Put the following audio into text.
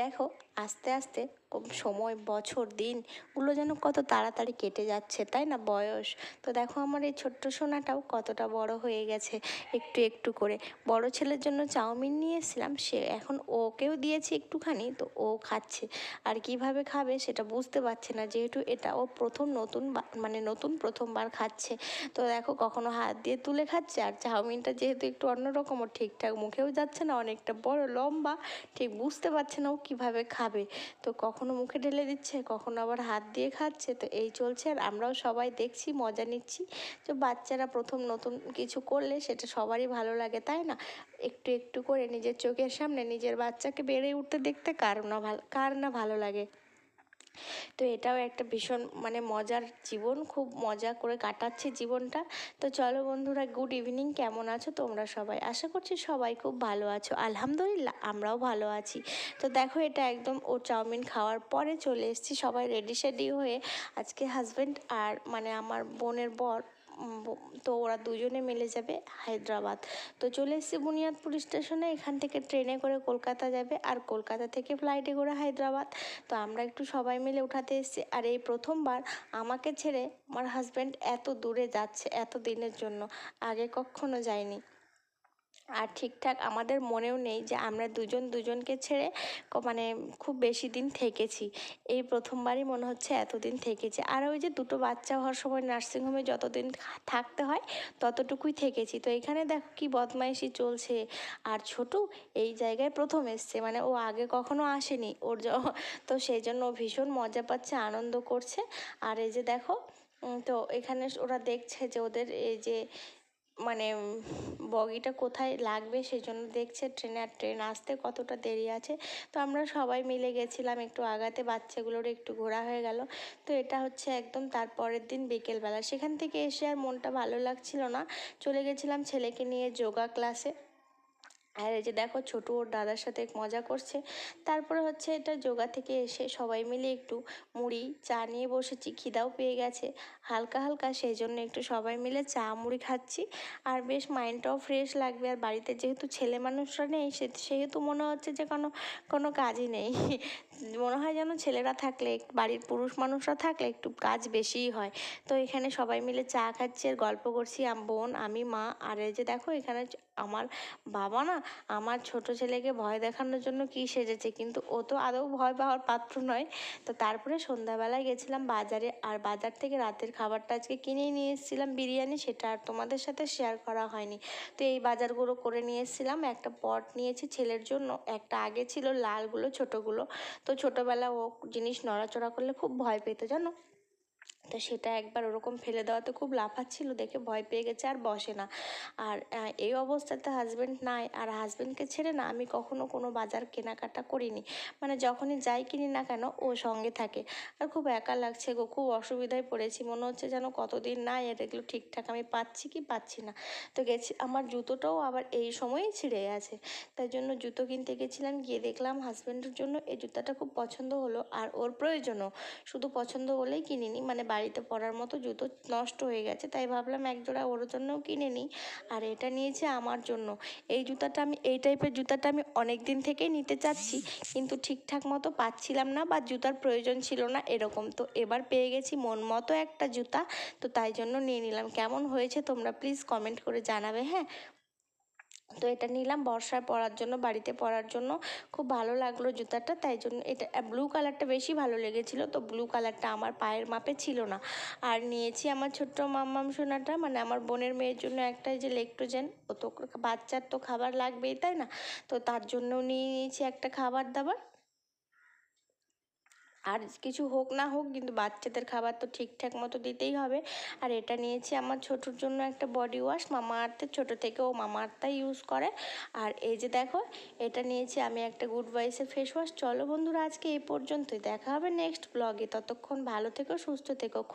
দেখো, আস্তে আস্তে সময়, বছর, দিনগুলো যেন কত তাড়াতাড়ি কেটে যাচ্ছে, তাই না, বয়স? তো দেখো আমার এই ছোট্ট সোনাটাও কতটা বড় হয়ে গেছে, একটু একটু করে। বড় ছেলের জন্য চাউমিন নিয়ে এসেছিলাম সে এখন ওকেও দিয়েছি একটুখানি, তো ও খাচ্ছে। আর কীভাবে খাবে সেটা বুঝতে পারছে না, যেহেতু এটা ও প্রথম নতুন মানে নতুন প্রথমবার খাচ্ছে। তো দেখো কখনো হাত দিয়ে তুলে খাচ্ছে, আর চাউমিনটা যেহেতু একটু অন্যরকম, ও ঠিকঠাক মুখেও যাচ্ছে না, অনেকটা বড়, লম্বা, ঠিক বুঝতে পারছে না ও কীভাবে খাবে? তো কখনো মুখে ঢেলে দিচ্ছে, কখনো আবার হাত দিয়ে খাচ্ছে, তো এই চলছে। আর আমরাও সবাই দেখছি, মজা নিচ্ছি। তো বাচ্চারা প্রথম নতুন কিছু করলে সেটা সবারই ভালো লাগে, তাই না? একটু একটু করে নিজের চোখের সামনে নিজের বাচ্চাকে বেড়ে উঠতে দেখতে কার না ভালো, কার না ভালো লাগে? তো এটাও একটা ভীষণ মানে মজার জীবন, খুব মজা করে কাটাচ্ছে জীবনটা। তো চলো বন্ধুরা গুড ইভিনিং কেমন আছো তোমরা সবাই? আশা করছি সবাই খুব ভালো আছো। আলহামদুলিল্লাহ, আমরাও ভালো আছি। তো দেখো এটা একদম ও চাউমিন খাওয়ার পরে চলে এসেছি, সবাই রেডি সেডি হয়ে আজকে হাজব্যান্ড আর মানে আমার বোনের বর তো ওরা দুজনে মিলে যাবে হায়দ্রাবাদ। তো চলে এসেছি বুনিয়াদপুর স্টেশনে, এখান থেকে ট্রেনে করে কলকাতা যাবে। আর কলকাতা থেকে ফ্লাইটে করে হায়দ্রাবাদ। তো আমরা একটু সবাই মিলে উঠাতে এসেছি। আর এই প্রথমবার আমাকে ছেড়ে আমার হাজব্যান্ড এত দূরে যাচ্ছে, এত দিনের জন্য। আগে কখনো যায়নি। আর ঠিকঠাক আমাদের মনেও নেই যে আমরা দুজন দুজনকে ছেড়ে মানে খুব বেশি দিন থেকেছি। এই প্রথমবারই মনে হচ্ছে এতদিন থেকেছি। আর ওই যে দুটো বাচ্চা হওয়ার সময় নার্সিংহোমে যতদিন থাকতে হয় ততটুকুই থেকেছি। তো এখানে দেখো কি বদমাইশি চলছে। আর ছোটু এই জায়গায় প্রথম এসছে। মানে ও আগে কখনো আসেনি ওর তো সেই জন্য ভীষণ মজা পাচ্ছে, আনন্দ করছে। আর এই যে দেখো তো এখানে ওরা দেখছে যে ওদের এই যে মানে বগিটা কোথায় লাগবে সেজন্য দেখছে ট্রেনে, আর ট্রেন আসতে কতটা দেরি আছে। তো আমরা সবাই মিলে গেছিলাম একটু আগাতে, বাচ্চাগুলোর একটু ঘোরা হয়ে গেল। তো এটা হচ্ছে একদম তারপরের দিন বিকেলবেলা। সেখান থেকে এসে আর মনটা ভালো লাগছিল না। চলে গেছিলাম ছেলেকে নিয়ে যোগা ক্লাসে। আর এই যে দেখো ছোটু ওর দাদার সাথে মজা করছে। তারপরে হচ্ছে এটা যোগা থেকে এসে সবাই মিলে একটু মুড়ি, চা নিয়ে বসেছি, খিদাও পেয়ে গেছে। হালকা হালকা সেই জন্য একটু সবাই মিলে চা, মুড়ি খাচ্ছি। আর বেশ মাইন্ডটাও ফ্রেশ লাগবে। আর বাড়িতে যেহেতু ছেলে মানুষরা নেই সেহেতু মনে হচ্ছে যে কোনো কোনো কাজই নেই। মনে হয় যেন ছেলেরা থাকলে, বাড়ির পুরুষ মানুষরা থাকলে একটু কাজ বেশিই হয়। তো এখানে সবাই মিলে চা খাচ্ছি আর গল্প করছি। বোন, আমি, মা, আর এই যে দেখো এখানে আমার বাবা না আমার ছোট ছেলেকে ভয় দেখানোর জন্য কী সেজেছে? কিন্তু ও তো আদৌ ভয় পাওয়ার পাত্র নয়। তো তারপরে সন্ধ্যাবেলায় গেছিলাম বাজারে আর বাজার থেকে রাতের খাবারটা আজকে কিনেই নিয়ে এসেছিলাম বিরিয়ানি, সেটা আর তোমাদের সাথে শেয়ার করা হয়নি। তো এই বাজারগুলো করে নিয়ে এসেছিলাম। একটা পট নিয়েছি ছেলের জন্য, একটা আগে ছিল লালগুলো, ছোটোগুলো। তো ছোটোবেলা ও জিনিস নড়াচড়া করলে খুব ভয় পেতো, জানো? তো সেটা একবার ওরকম ফেলে দেওয়াতে খুব লাফাচ্ছিল, দেখে ভয় পেয়ে গেছে আর বসে না। আর এই অবস্থাতে হাজব্যান্ড নাই আর হাজব্যান্ডকে ছেড়ে না আমি কখনো কোনো বাজার কেনাকাটা করিনি। মানে যখনই যাই কিনি না কেন ও সঙ্গে থাকে। আর খুব একা লাগছে গো, খুব অসুবিধায় পড়েছি। মনে হচ্ছে যেন কতদিন নাই আর এগুলো ঠিকঠাক আমি পাচ্ছি কি পাচ্ছি না। তো গেছি, আমার জুতোটাও আবার এই সময়েই ছিঁড়ে গেছে। তাই জন্য জুতো কিনতে গেছিলাম, গিয়ে দেখলাম হাজব্যান্ডের জন্য এই জুতাটা খুব পছন্দ হলো। আর ওর প্রয়োজনও। শুধু পছন্দ বলেই কিনিনি মানে বাড়িতে পরার মতো জুতো নষ্ট হয়ে গেছে, তাই ভাবলাম এক জোড়া ওর জন্যও কিনে নিই। আর এটা নিয়েছে আমার জন্য। এই জুতাটা আমি, এই টাইপের জুতাটা আমি অনেক দিন থেকেই নিতে চাচ্ছি, কিন্তু ঠিকঠাক মতো পাচ্ছিলাম না বা জুতার প্রয়োজন ছিল না এরকম। তো এবার পেয়ে গেছি মন মতো একটা জুতা, তো তাই জন্য নিয়ে নিলাম। কেমন হয়েছে তোমরা প্লিজ কমেন্ট করে জানাবে হ্যাঁ? তো এটা নিলাম বর্ষায় পরার জন্য, বাড়িতে পরার জন্য। খুব ভালো লাগল জুতাটা, তাই জন্য এটা ব্লু কালারটা বেশি ভালো লেগেছিল। তো ব্লু কালারটা আমার পায়ের মাপে ছিল না। আর নিয়েছি আমার ছোট্ট মাম্মাম সোনাটা মানে আমার বোনের মেয়ের জন্য একটা যে লেকটোজেন ও তো বাচ্চার তো খাবার লাগবেই, তাই না? তো তার জন্য নিয়ে নিয়েছি একটা খাবার দাবার। আর কিছু হোক না হোক, কিন্তু বাচ্চাদের খাবার তো ঠিকঠাক মতো দিতেই হবে। আর এটা নিয়েছি আমার ছোটোর জন্য একটা বডি ওয়াশ মামা আর্থের, ছোটো থেকে ও মামা আর্থটাই ইউজ করে। আর এই যে দেখো, এটা নিয়েছি আমি একটা গুড ভাইসের ফেস ওয়াশ চলো বন্ধুরা, আজকে এই পর্যন্তই। দেখা হবে নেক্সট ব্লগে ততক্ষণ ভালো থেকো, সুস্থ থেকো।